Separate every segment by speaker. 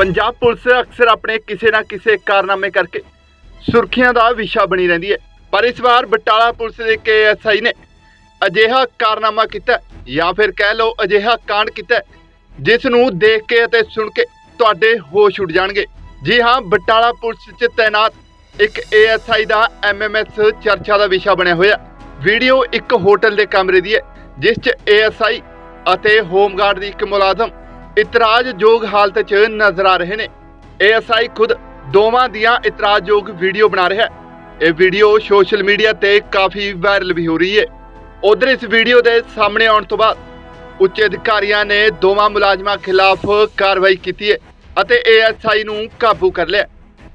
Speaker 1: Punjab police ਅਕਸਰ ਆਪਣੇ ਕਿਸੇ ਨਾ ਕਿਸੇ ਕਾਰਨਾਮੇ ਕਰਕੇ ਸੁਰਖੀਆਂ ਦਾ ਵਿਸ਼ਾ ਬਣੀ ਰਹਿੰਦੀ ਹੈ। ਪਰ ਇਸ ਵਾਰ ਬਟਾਲਾ ਪੁਲਿਸ ਦੇ ਕੇਐਸਆਈ ਨੇ ਅਜਿਹਾ ਕਾਰਨਾਮਾ ਕੀਤਾ ਜਾਂ ਫਿਰ ਕਹਿ ਲਓ ਅਜਿਹਾ ਕਾਂਡ ਕੀਤਾ ਹੈ, ਜਿਸ ਨੂੰ ਦੇਖ ਕੇ ਅਤੇ ਸੁਣ ਕੇ ਤੁਹਾਡੇ ਹੋਸ਼ ਉੱਡ ਜਾਣਗੇ। ਜੀ ਹਾਂ ਬਟਾਲਾ ਪੁਲਿਸ 'ਚ ਤਾਇਨਾਤ ਇੱਕ ਏਐਸਆਈ ਦਾ ਐਮਐਮਐਸ ਚਰਚਾ ਦਾ ਵਿਸ਼ਾ ਬਣਿਆ ਹੋਇਆ ਵੀਡੀਓ ਇੱਕ ਹੋਟਲ ਦੇ ਕਮਰੇ ਦੀ ਹੈ ਜਿਸ 'ਚ ਏਐਸਆਈ ਅਤੇ ਹੋਮਗਾਰਡ ਦੀ ਇੱਕ ਮੁਲਾਜ਼ਮ ਇਤਰਾਜ਼ਯੋਗ ਹਾਲਤ 'ਚ ਨਜ਼ਰ ਆ ਰਹੇ ਨੇ। ਏਐਸਆਈ ਖੁਦ ਦੋਵਾਂ ਦੀਆਂ ਇਤਰਾਜ਼ਯੋਗ ਵੀਡੀਓ ਬਣਾ ਰਿਹਾ ਹੈ। ਇਹ ਵੀਡੀਓ ਸੋਸ਼ਲ ਮੀਡੀਆ ਤੇ ਕਾਫੀ ਵਾਇਰਲ ਵੀ ਹੋ ਰਹੀ ਹੈ। ਉਧਰ ਇਸ ਵੀਡੀਓ ਦੇ ਸਾਹਮਣੇ ਆਉਣ ਤੋਂ ਬਾਅਦ ਉੱਚ ਅਧਿਕਾਰੀਆਂ ਨੇ ਦੋਵਾਂ ਮੁਲਾਜ਼ਮਾਂ ਖਿਲਾਫ ਕਾਰਵਾਈ ਕੀਤੀ ਹੈ ਅਤੇ ਏਐਸਆਈ ਨੂੰ ਕਾਬੂ ਕਰ ਲਿਆ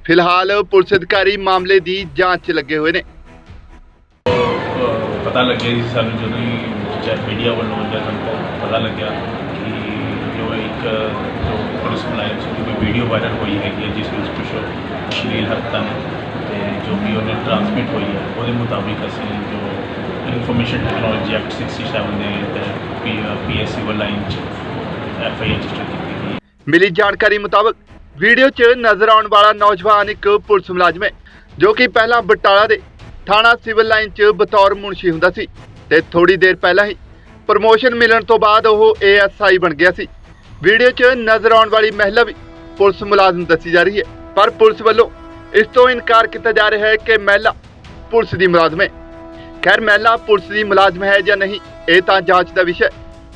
Speaker 1: ਫਿਲਹਾਲ ਪੁਲਿਸ ਅਧਿਕਾਰੀ ਮਾਮਲੇ ਦੀ ਜਾਂਚ 'ਚ ਲੱਗੇ ਹੋਏ ਨੇ।
Speaker 2: ਪਤਾ ਲੱਗਿਆ ਜੀ ਸਾਨੂੰ ਜਦੋਂ ਹੀ ਮੀਡੀਆ ਵੱਲੋਂ ਜਾਂ ਸਾਨੂੰ ਪਤਾ ਲੱਗਿਆ ਕਿ ਜੋ ਇੱਕ ਜੋ ਪੁਲਿਸ ਮੁਲਾਜ਼ਮ ਸੀ ਉਹਦੀ ਵੀਡੀਓ ਵਾਇਰਲ ਹੋਈ ਹੈਗੀ ਹੈ, ਜਿਸ ਵਿੱਚ ਕੁਝ ਅਸ਼ਲੀਲ ਹਰਕਤਾਂ ਨੇ ਤੇ ਜੋ ਵੀ ਉਹਨੇ ਟ੍ਰਾਂਸਮਿਟ ਹੋਈ ਹੈ, ਉਹਦੇ ਮੁਤਾਬਿਕ ਅਸੀਂ ਜੋ ਇਨਫੋਰਮੇਸ਼ਨ ਟੈਕਨੋਲੋਜੀ ਐਕਟ 67 ਦੇ ਤਹਿਤ ਪੀਐਸਸੀ ਵੱਲੋਂ ਇੰਚ ਐਫ ਆਈ ਰਜਿਸਟਰ ਕੀਤੀ ਗਈ
Speaker 1: ਮਿਲੀ ਜਾਣਕਾਰੀ ਮੁਤਾਬਕ ਵੀਡੀਓ 'ਚ ਨਜ਼ਰ ਆਉਣ ਵਾਲਾ ਨੌਜਵਾਨ ਇੱਕ ਪੁਲਿਸ ਮੁਲਾਜ਼ਮ ਹੈ, ਜੋ ਕਿ ਪਹਿਲਾਂ ਬਟਾਲਾ ਦੇ ਥਾਣਾ ਸਿਵਲ ਲਾਈਨ 'ਚ ਬਤੌਰ ਮੁਨਸ਼ੀ ਹੁੰਦਾ ਸੀ ਤੇ ਥੋੜੀ ਦੇਰ ਪਹਿਲਾਂ ਹੀ ਪ੍ਰਮੋਸ਼ਨ ਮਿਲਣ ਤੋਂ ਬਾਅਦ ਉਹ ਏਐਸਆਈ ਬਣ ਗਿਆ ਸੀ। ਵੀਡੀਓ 'ਚ ਨਜ਼ਰ ਆਉਣ ਵਾਲੀ ਮਹਿਲਾ ਵੀ ਪੁਲਿਸ ਮੁਲਾਜ਼ਮ ਦੱਸੀ ਜਾ ਰਹੀ ਹੈ। ਪਰ ਪੁਲਿਸ ਵੱਲੋਂ ਇਸ ਤੋਂ ਇਨਕਾਰ ਕੀਤਾ ਜਾ ਰਿਹਾ ਹੈ ਕਿ ਮਹਿਲਾ ਪੁਲਿਸ ਦੀ ਮੁਲਾਜ਼ਮ ਹੈ। ਖੈਰ, ਮਹਿਲਾ ਪੁਲਿਸ ਦੀ ਮੁਲਾਜ਼ਮ ਹੈ ਜਾਂ ਨਹੀਂ, ਇਹ ਤਾਂ ਜਾਂਚ ਦਾ ਵਿਸ਼ਾ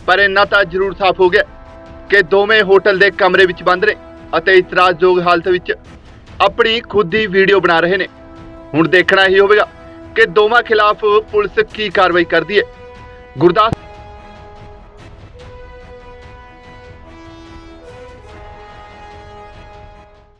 Speaker 1: ਪਰ ਇੰਨਾ ਤਾਂ ਜ਼ਰੂਰ ਸਾਫ਼ ਹੋ ਗਿਆ ਕਿ ਦੋਵੇਂ ਹੋਟਲ ਦੇ ਕਮਰੇ ਵਿੱਚ ਬੰਦ ਨੇ ਅਤੇ ਇਤਰਾਜ਼ਯੋਗ ਹਾਲਤ ਵਿੱਚ ਆਪਣੀ ਖੁਦ ਦੀ ਵੀਡੀਓ ਬਣਾ ਰਹੇ ਨੇ। ਹੁਣ ਦੇਖਣਾ ਹੀ ਹੋਵੇਗਾ ਕਿ ਦੋਵਾਂ ਖਿਲਾਫ ਪੁਲਿਸ ਕੀ ਕਾਰਵਾਈ ਕਰਦੀ ਹੈ। ਗੁਰਦਾਸ